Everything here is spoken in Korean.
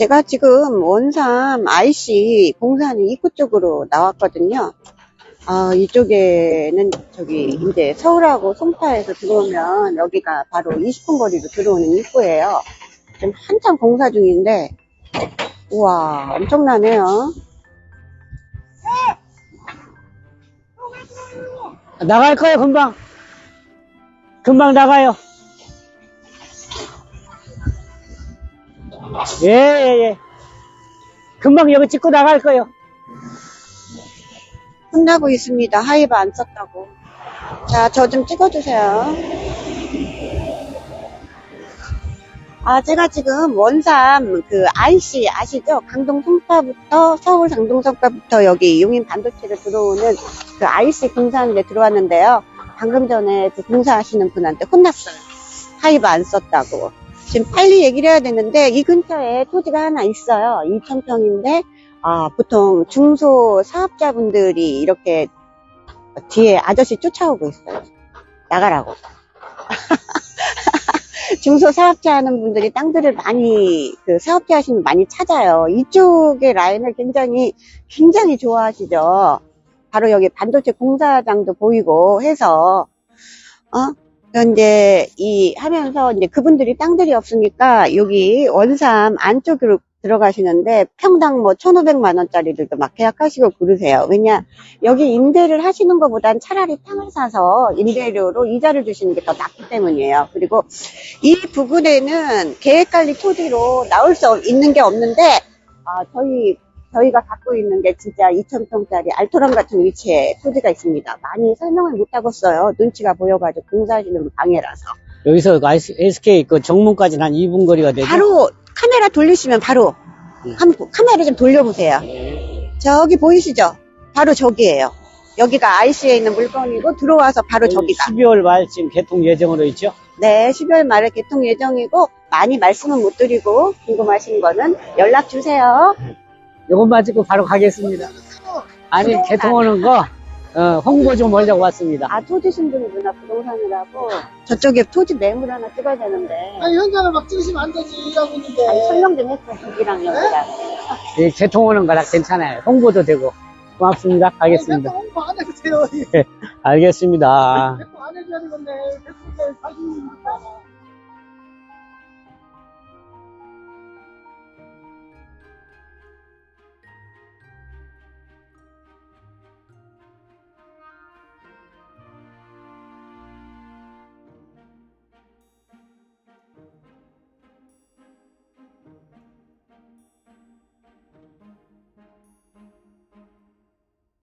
제가 지금 원삼 IC 공사하는 입구 쪽으로 나왔거든요. 아, 이쪽에는 저기 이제 서울하고 송파에서 들어오면 여기가 바로 20분 거리로 들어오는 입구예요. 지금 한참 공사 중인데, 우와, 엄청나네요. 나갈 거예요, 금방. 금방 나가요. 예, 예, 예. 금방 여기 찍고 나갈 거예요. 혼나고 있습니다. 하이브 안 썼다고. 자, 저 좀 찍어주세요. 아, 제가 지금 원삼 그 IC 아시죠? 강동 송파부터 서울 강동 송파부터 여기 용인 반도체로 들어오는 그 IC 공사하는데 들어왔는데요. 방금 전에 그 공사하시는 분한테 혼났어요. 하이브 안 썼다고. 지금 빨리 얘기를 해야 되는데 이 근처에 토지가 하나 있어요. 2,000평인데 아, 보통 중소 사업자분들이 이렇게 뒤에 아저씨 쫓아오고 있어요. 나가라고. 중소 사업자 하는 분들이 땅들을 많이, 그 사업자 하시는 분 많이 찾아요. 이쪽의 라인을 굉장히, 굉장히 좋아하시죠. 바로 여기 반도체 공사장도 보이고 해서, 어? 이제 이 하면서 이제 그분들이 땅들이 없으니까 여기 원삼 안쪽으로 들어가시는데 평당 뭐 1,500만 원짜리들도 막 계약하시고 그러세요. 왜냐 여기 임대를 하시는 것보단 차라리 땅을 사서 임대료로 이자를 주시는 게 더 낫기 때문이에요. 그리고 이 부근에는 계획관리 토지로 나올 수 없- 있는 게 없는데 아, 저희 저희가 갖고 있는 게 진짜 2,000평짜리 알토란 같은 위치에 토지가 있습니다. 많이 설명을 못 하겠어요. 눈치가 보여가지고 공사하시는 분 방해라서. 여기서 SK 그 정문까지는 한 2분 거리가 되죠? 바로 카메라 돌리시면 바로 네. 한 카메라 좀 돌려보세요. 저기 보이시죠? 바로 저기예요. 여기가 IC에 있는 물건이고 들어와서 바로 저기가. 12월 말쯤 개통 예정으로 있죠? 네, 12월 말에 개통 예정이고 많이 말씀은 못 드리고 궁금하신 거는 연락 주세요. 요것만 찍고 바로 가겠습니다. 아니, 개통 오는 거, 어, 홍보 좀 하려고 왔습니다. 아 토지 신분이구나 부동산이라고. 저쪽에 토지 매물 하나 찍어야 되는데. 아니 현장을 막 찍으시면 안 되지 일하고 있는데 아니, 설명 좀 했어 여기랑 여기랑. 예, 개통 오는 거라 괜찮아요. 홍보도 되고. 고맙습니다. 가겠습니다. 아니, 홍보 안 해주세요 알겠습니다. 홍보 안 해줘야 되겠네 대통령 사진이니까